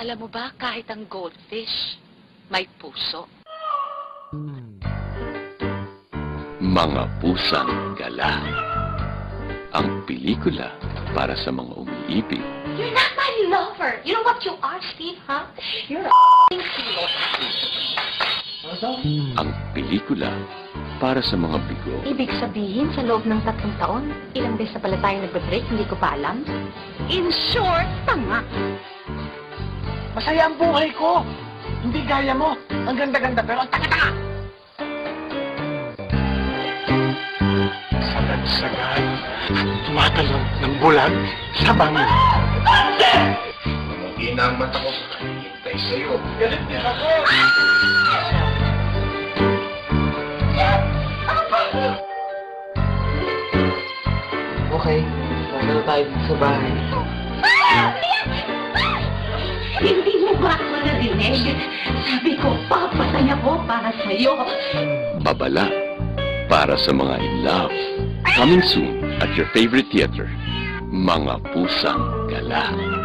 Alam mo ba, kahit ang goldfish, may puso. Mga Pusang Gala. Ang pelikula para sa mga umiibig You're not my lover. You know what you are, Steve, huh? You're a kilo. Ang pelikula para sa mga bigo Ibig sabihin, sa loob ng tatlong taon, ilang beses na pala tayo nagbe-break, hindi ko pa alam. In short, tanga. Masaya ang buhay ko. Hindi gaya mo. Ang ganda-ganda pero ang tanga-tanga. Sagad-sagad. Tumatalon ng bulag sa bangin. Hindi na ang mata ko hintay sa'yo. Galit niya ako. Okay, wala na tayo sa bahay. Ako narinig? Sabi ko, papatay ako para sa'yo. Babala para sa mga in love. Coming soon at your favorite theater. Mga Pusang Gala.